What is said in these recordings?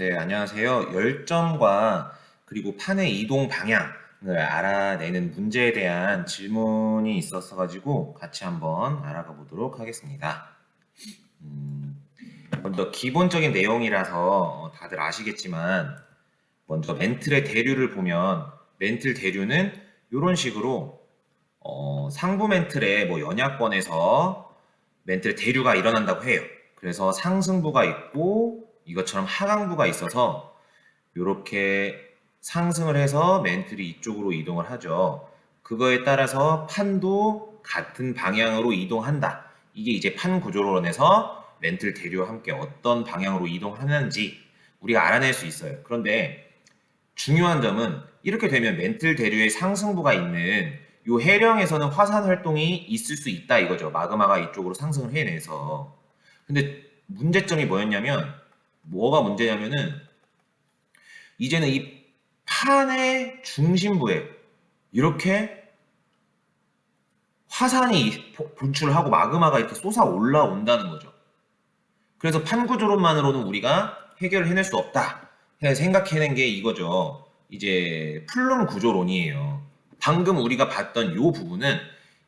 네, 안녕하세요. 열점과 그리고 판의 이동 방향을 알아내는 문제에 대한 질문이 있었어 가지고 같이 한번 알아가 보도록 하겠습니다. 음, 먼저 기본적인 내용이라서 어, 다들 아시겠지만 먼저 멘틀의 대류를 보면 멘틀 대류는 이런 식으로 어, 상부 멘틀의 뭐 연약권에서 멘틀의 대류가 일어난다고 해요. 그래서 상승부가 있고 이것처럼 하강부가 있어서 이렇게 상승을 해서 멘틀이 이쪽으로 이동을 하죠. 그거에 따라서 판도 같은 방향으로 이동한다. 이게 이제 판 구조론에서 멘틀 대류와 함께 어떤 방향으로 이동하는지 우리가 알아낼 수 있어요. 그런데 중요한 점은 이렇게 되면 멘틀 대류의 상승부가 있는 이 해령에서는 화산 활동이 있을 수 있다 이거죠. 마그마가 이쪽으로 상승을 해내서. 근데 문제점이 뭐였냐면 뭐가 문제냐면은 이제는 이 판의 중심부에 이렇게 화산이 포- 분출하고 마그마가 이렇게 쏟아 올라온다는 거죠. 그래서 판 구조론만으로는 우리가 해결을 해낼 수 없다. 해 생각해낸 게 이거죠. 이제 플룸 구조론이에요. 방금 우리가 봤던 요 부분은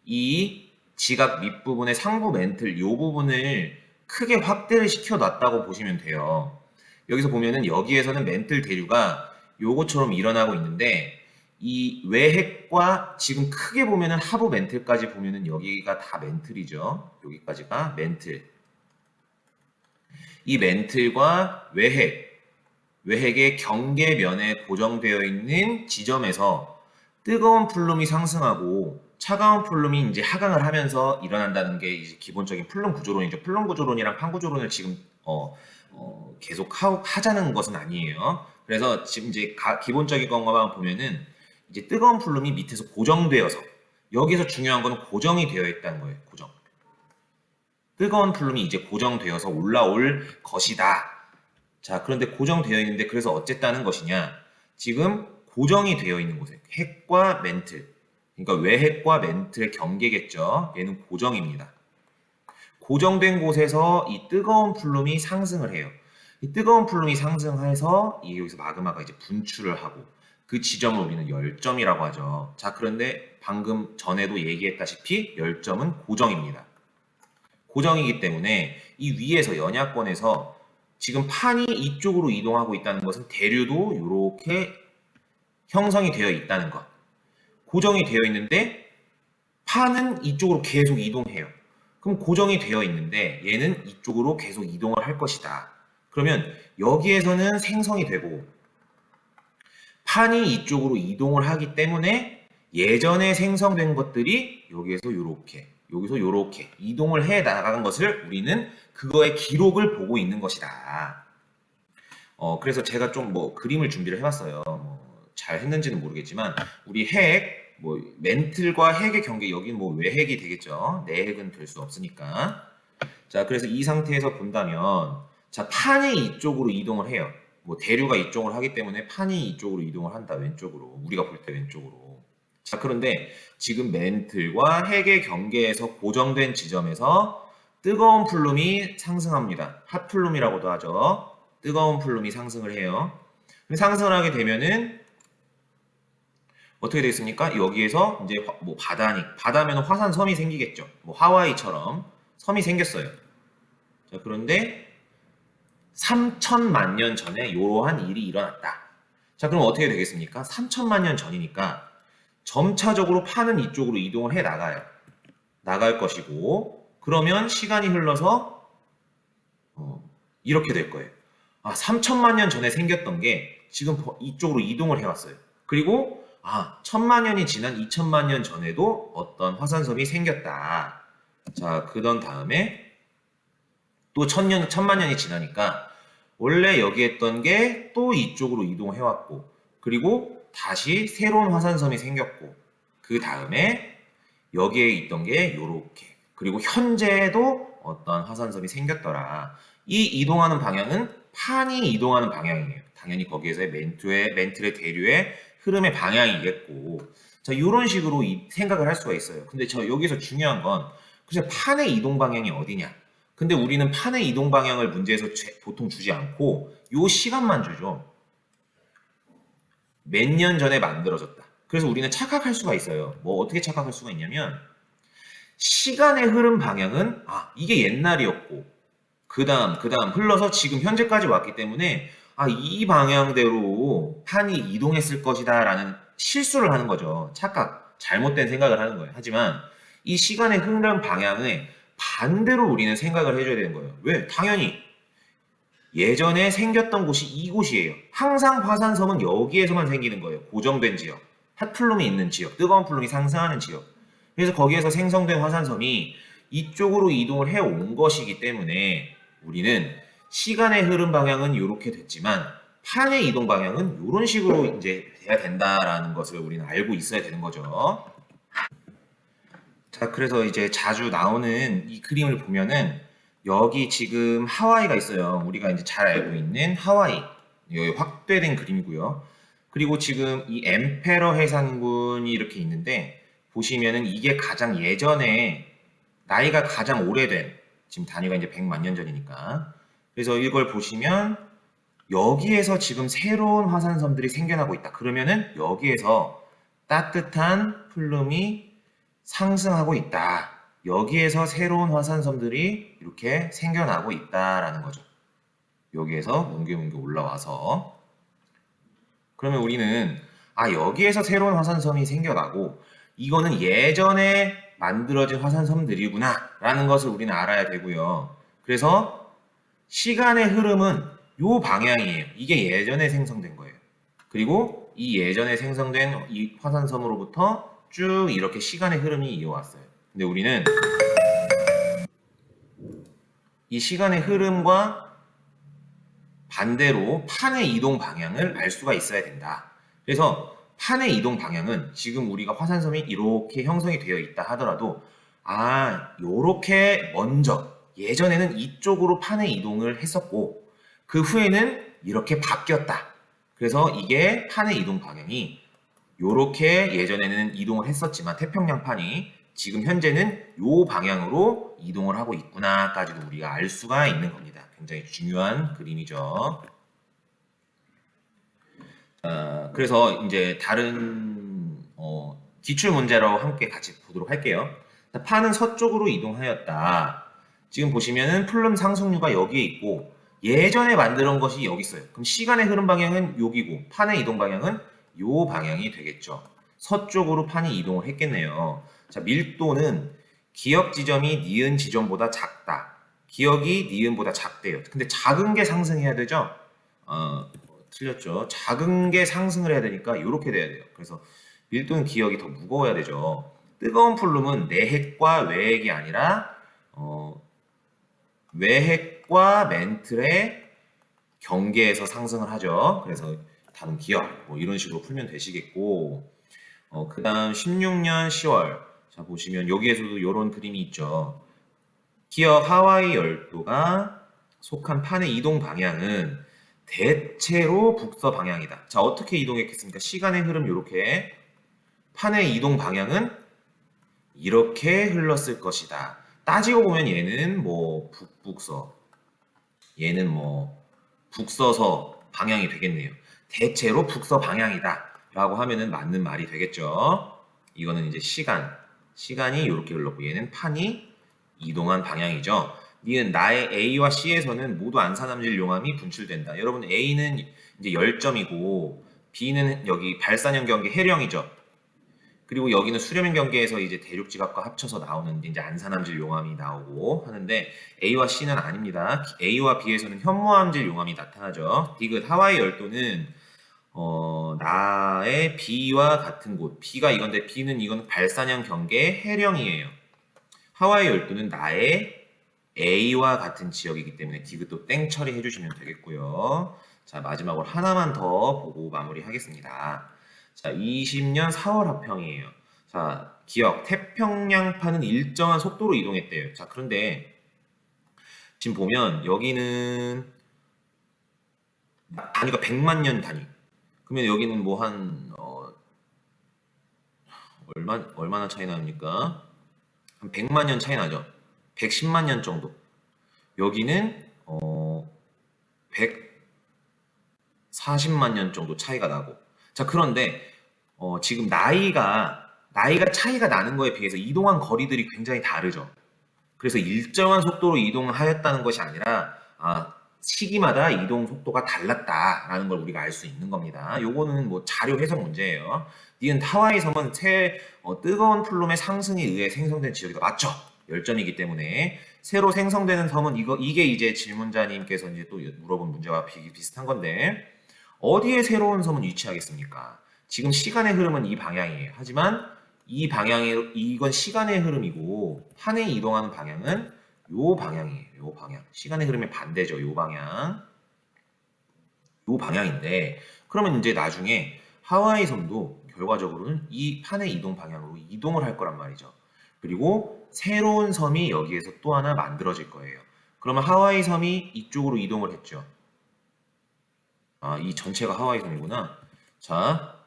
이 지각 밑부분의 상부 멘틀 요 부분을 크게 확대를 시켜 놨다고 보시면 돼요. 여기서 보면은 여기에서는 멘틀 대류가 요거처럼 일어나고 있는데 이 외핵과 지금 크게 보면은 하부 멘틀까지 보면은 여기가 다 멘틀이죠. 여기까지가 멘틀. 이 멘틀과 외핵, 외핵의 경계면에 고정되어 있는 지점에서 뜨거운 플룸이 상승하고 차가운 플룸이 이제 하강을 하면서 일어난다는 게 이제 기본적인 플룸 구조론이죠. 플룸 구조론이랑 판 구조론을 지금 어, 어, 계속 하, 하자는 것은 아니에요. 그래서 지금 이제 가- 기본적인 것만 보면은 이제 뜨거운 플룸이 밑에서 고정되어서 여기서 중요한 거는 고정이 되어 있다는 거예요. 고정. 뜨거운 플룸이 이제 고정되어서 올라올 것이다. 자, 그런데 고정되어 있는데 그래서 어쨌다는 것이냐? 지금 고정이 되어 있는 곳에 핵과 멘틀, 그러니까 외핵과 멘틀의 경계겠죠. 얘는 고정입니다. 고정된 곳에서 이 뜨거운 플룸이 상승을 해요. 이 뜨거운 플룸이 상승해서 이 여기서 마그마가 이제 분출을 하고 그 지점을 우리는 열점이라고 하죠. 자, 그런데 방금 전에도 얘기했다시피 열점은 고정입니다. 고정이기 때문에 이 위에서 연약권에서 지금 판이 이쪽으로 이동하고 있다는 것은 대류도 이렇게 형성이 되어 있다는 것. 고정이 되어 있는데 판은 이쪽으로 계속 이동해요. 그럼 고정이 되어 있는데 얘는 이쪽으로 계속 이동을 할 것이다. 그러면 여기에서는 생성이 되고 판이 이쪽으로 이동을 하기 때문에 예전에 생성된 것들이 여기에서 이렇게 여기서 이렇게 이동을 해 나간 것을 우리는 그거의 기록을 보고 있는 것이다. 어, 그래서 제가 좀 뭐 그림을 준비를 해봤어요. 뭐 잘 했는지는 모르겠지만 우리 핵, 뭐 멘틀과 핵의 경계 여기는 뭐 외핵이 되겠죠. 내핵은 될 수 없으니까. 자, 그래서 이 상태에서 본다면 자 판이 이쪽으로 이동을 해요. 뭐 대류가 이쪽으로 하기 때문에 판이 이쪽으로 이동을 한다 왼쪽으로 우리가 볼 때 왼쪽으로. 자 그런데 지금 멘틀과 핵의 경계에서 고정된 지점에서 뜨거운 플룸이 상승합니다. 핫플룸이라고도 하죠. 뜨거운 플룸이 상승을 해요. 상승을 하게 되면은 어떻게 되겠습니까? 여기에서 이제 화- 뭐 바다니 바다면 화산 섬이 생기겠죠. 뭐 하와이처럼 섬이 생겼어요. 자 그런데 3천만 년 전에 이러한 일이 일어났다. 자 그럼 어떻게 되겠습니까? 3천만 년 전이니까 점차적으로 파는 이쪽으로 이동을 해 나가요. 나갈 것이고 그러면 시간이 흘러서 어, 이렇게 될 거예요. 아, 3천만 년 전에 생겼던 게 지금 버- 이쪽으로 이동을 해왔어요. 그리고 아, 천만 년이 지난 2천만 년 전에도 어떤 화산섬이 생겼다. 자, 그런 다음에 또 천년, 천만 년이 지나니까 원래 여기 했던 게 또 이쪽으로 이동해왔고 그리고 다시 새로운 화산섬이 생겼고 그 다음에 여기에 있던 게 요렇게 그리고 현재도 어떤 화산섬이 생겼더라. 이 이동하는 방향은 판이 이동하는 방향이에요. 당연히 거기에서의 멘트의 멘틀의 대류의 흐름의 방향이겠고 자 이런 식으로 이- 생각을 할 수가 있어요. 근데 저 여기서 중요한 건 글쎄 판의 이동 방향이 어디냐? 근데 우리는 판의 이동 방향을 문제에서 죄- 보통 주지 않고 요 시간만 주죠. 몇 년 전에 만들어졌다. 그래서 우리는 착각할 수가 있어요. 뭐 어떻게 착각할 수가 있냐면 시간의 흐름 방향은 아 이게 옛날이었고 그 다음 그 다음 흘러서 지금 현재까지 왔기 때문에 아 이 방향대로 판이 이동했을 것이다 라는 실수를 하는 거죠. 착각, 잘못된 생각을 하는 거예요. 하지만 이 시간의 흐름 방향에 반대로 우리는 생각을 해줘야 되는 거예요. 왜? 당연히 예전에 생겼던 곳이 이곳이에요. 항상 화산섬은 여기에서만 생기는 거예요. 고정된 지역. 핫플룸이 있는 지역, 뜨거운 플룸이 상승하는 지역. 그래서 거기에서 생성된 화산섬이 이쪽으로 이동을 해온 것이기 때문에 우리는 시간의 흐름 방향은 이렇게 됐지만 판의 이동 방향은 이런 식으로 이제 돼야 된다라는 것을 우리는 알고 있어야 되는 거죠. 자, 그래서 이제 자주 나오는 이 그림을 보면은 여기 지금 하와이가 있어요. 우리가 이제 잘 알고 있는 하와이. 여기 확대된 그림이고요. 그리고 지금 이 엠페러 해상군이 이렇게 있는데 보시면은 이게 가장 예전에 나이가 가장 오래된 지금 단위가 이제 100만 년 전이니까 그래서 이걸 보시면 여기에서 지금 새로운 화산섬들이 생겨나고 있다. 그러면은 여기에서 따뜻한 플룸이 상승하고 있다. 여기에서 새로운 화산섬들이 이렇게 생겨나고 있다라는 거죠. 여기에서 뭉게뭉게 올라와서 그러면 우리는 아 여기에서 새로운 화산섬이 생겨나고 이거는 예전에 만들어진 화산섬들이구나 라는 것을 우리는 알아야 되고요. 그래서 시간의 흐름은 요 방향이에요. 이게 예전에 생성된 거예요. 그리고 이 예전에 생성된 이 화산섬으로부터 쭉 이렇게 시간의 흐름이 이어왔어요. 근데 우리는 이 시간의 흐름과 반대로 판의 이동 방향을 알 수가 있어야 된다. 그래서 판의 이동 방향은 지금 우리가 화산섬이 이렇게 형성이 되어 있다 하더라도 아, 요렇게 먼저 예전에는 이쪽으로 판의 이동을 했었고 그 후에는 이렇게 바뀌었다. 그래서 이게 판의 이동 방향이 요렇게 예전에는 이동을 했었지만 태평양판이 지금 현재는 요 방향으로 이동을 하고 있구나까지도 우리가 알 수가 있는 겁니다. 굉장히 중요한 그림이죠. 어, 그래서 이제 다른 어, 기출 문제로 함께 같이 보도록 할게요. 자, 판은 서쪽으로 이동하였다. 지금 보시면은 플룸 상승류가 여기에 있고 예전에 만들어 것이 여기 있어요. 그럼 시간의 흐름 방향은 여기고 판의 이동 방향은 요 방향이 되겠죠. 서쪽으로 판이 이동을 했겠네요. 자, 밀도는 기역 지점이 니은 지점보다 작다. 기역이 니은보다 작대요. 근데 작은 게 상승해야 되죠? 어, 틀렸죠. 작은 게 상승을 해야 되니까 이렇게 돼야 돼요. 그래서 밀도는 기역이 더 무거워야 되죠. 뜨거운 플룸은 내핵과 외핵이 아니라 어, 외핵과 멘틀의 경계에서 상승을 하죠. 그래서 답은 기역 뭐 이런 식으로 풀면 되시겠고 어, 그 다음 16년 10월 자 보시면 여기에서도 이런 그림이 있죠. 기역 하와이 열도가 속한 판의 이동 방향은 대체로 북서 방향이다. 자 어떻게 이동했겠습니까? 시간의 흐름 이렇게 판의 이동 방향은 이렇게 흘렀을 것이다. 따지고 보면 얘는 뭐 북북서, 얘는 뭐 북서서 방향이 되겠네요. 대체로 북서 방향이다. 라고 하면은 맞는 말이 되겠죠. 이거는 이제 시간, 시간이 이렇게 흘렀고 얘는 판이 이동한 방향이죠. 니은 나의 A와 C에서는 모두 안산함질 용암이 분출된다. 여러분 A는 이제 10점이고 B는 여기 발산형 경계 해령이죠. 그리고 여기는 수렴형 경계에서 이제 대륙지각과 합쳐서 나오는 이제 안산함질 용암이 나오고 하는데 A와 C는 아닙니다. A와 B에서는 현무암질 용암이 나타나죠. 디귿 하와이 열도는 어, 나의 B와 같은 곳. B가 이건데 B는 이건 발산형 경계 해령이에요. 하와이 열도는 나의 A와 같은 지역이기 때문에 디귿도 땡 처리해 주시면 되겠고요. 자, 마지막으로 하나만 더 보고 마무리하겠습니다. 자, 20년 4월 합평이에요. 자, 기억 태평양파는 일정한 속도로 이동했대요. 자, 그런데 지금 보면 여기는 단위가 100만 년 단위. 그러면 여기는 뭐 한 어, 얼마 얼마나 차이 납니까? 한 100만 년 차이 나죠. 110만 년 정도. 여기는 어 140만 년 정도 차이가 나고 자 그런데 어, 지금 나이가 나이가 차이가 나는 거에 비해서 이동한 거리들이 굉장히 다르죠. 그래서 일정한 속도로 이동하였다는 것이 아니라 아, 시기마다 이동 속도가 달랐다라는 걸 우리가 알 수 있는 겁니다. 요거는 뭐 자료 해석 문제예요. 니은 하와이 섬은 새 어, 뜨거운 플룸의 상승에 의해 생성된 지역이다. 맞죠? 열점이기 때문에 새로 생성되는 섬은 이거 이게 이제 질문자님께서 이제 또 물어본 문제와 비, 비슷한 건데 어디에 새로운 섬은 위치하겠습니까? 지금 시간의 흐름은 이 방향이에요. 하지만 이 방향이 이건 시간의 흐름이고 판에 이동하는 방향은 요 방향이에요. 요 방향. 시간의 흐름의 반대죠. 요 방향. 요 방향인데 그러면 이제 나중에 하와이 섬도 결과적으로는 이 판의 이동 방향으로 이동을 할 거란 말이죠. 그리고 새로운 섬이 여기에서 또 하나 만들어질 거예요. 그러면 하와이 섬이 이쪽으로 이동을 했죠. 아, 이 전체가 하와이 섬이구나. 자,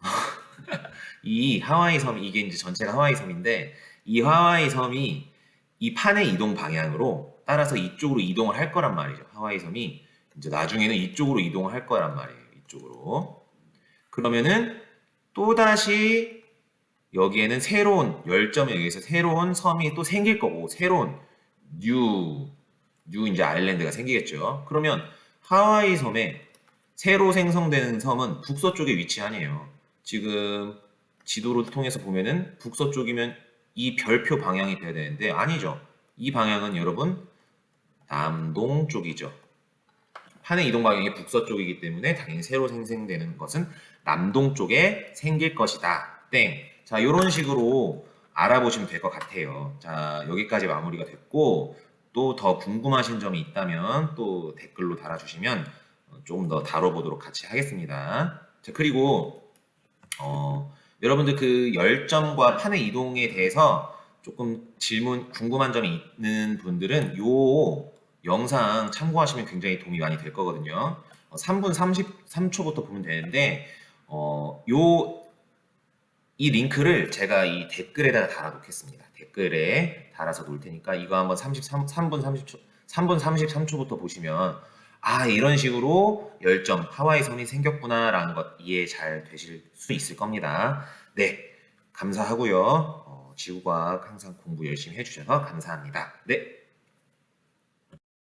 이 하와이 섬 이게 이제 전체가 하와이 섬인데 이 하와이 섬이 이 판의 이동 방향으로 따라서 이쪽으로 이동을 할 거란 말이죠. 하와이 섬이 이제 나중에는 이쪽으로 이동을 할 거란 말이에요. 이쪽으로. 그러면은 또 다시 여기에는 새로운 열점에 의해서 새로운 섬이 또 생길 거고 새로운 뉴, 뉴 이제 아일랜드가 생기겠죠. 그러면 하와이 섬에 새로 생성되는 섬은 북서쪽에 위치하네요. 지금 지도를 통해서 보면은 북서쪽이면 이 별표 방향이 돼야 되는데 아니죠. 이 방향은 여러분 남동 쪽이죠. 판의 이동 방향이 북서쪽이기 때문에 당연히 새로 생성되는 것은 남동 쪽에 생길 것이다. 땡. 자, 이런 식으로 알아보시면 될 것 같아요. 자, 여기까지 마무리가 됐고 또 더 궁금하신 점이 있다면 또 댓글로 달아주시면 조금 더 다뤄보도록 같이 하겠습니다. 자, 그리고 어, 여러분들 그 열점과 판의 이동에 대해서 조금 질문 궁금한 점이 있는 분들은 요 영상 참고하시면 굉장히 도움이 많이 될 거거든요. 어, 3분 33초부터 보면 되는데 어, 요 이 링크를 제가 이 댓글에다가 달아 놓겠습니다. 댓글에 달아서 놓을 테니까 이거 한번 33, 3분 30초, 3분 33초부터 보시면 아 이런 식으로 열점 하와이 섬이 생겼구나라는 것 이해 잘 되실 수 있을 겁니다. 네 감사하고요. 어, 지구과학 항상 공부 열심히 해주셔서 감사합니다. 네.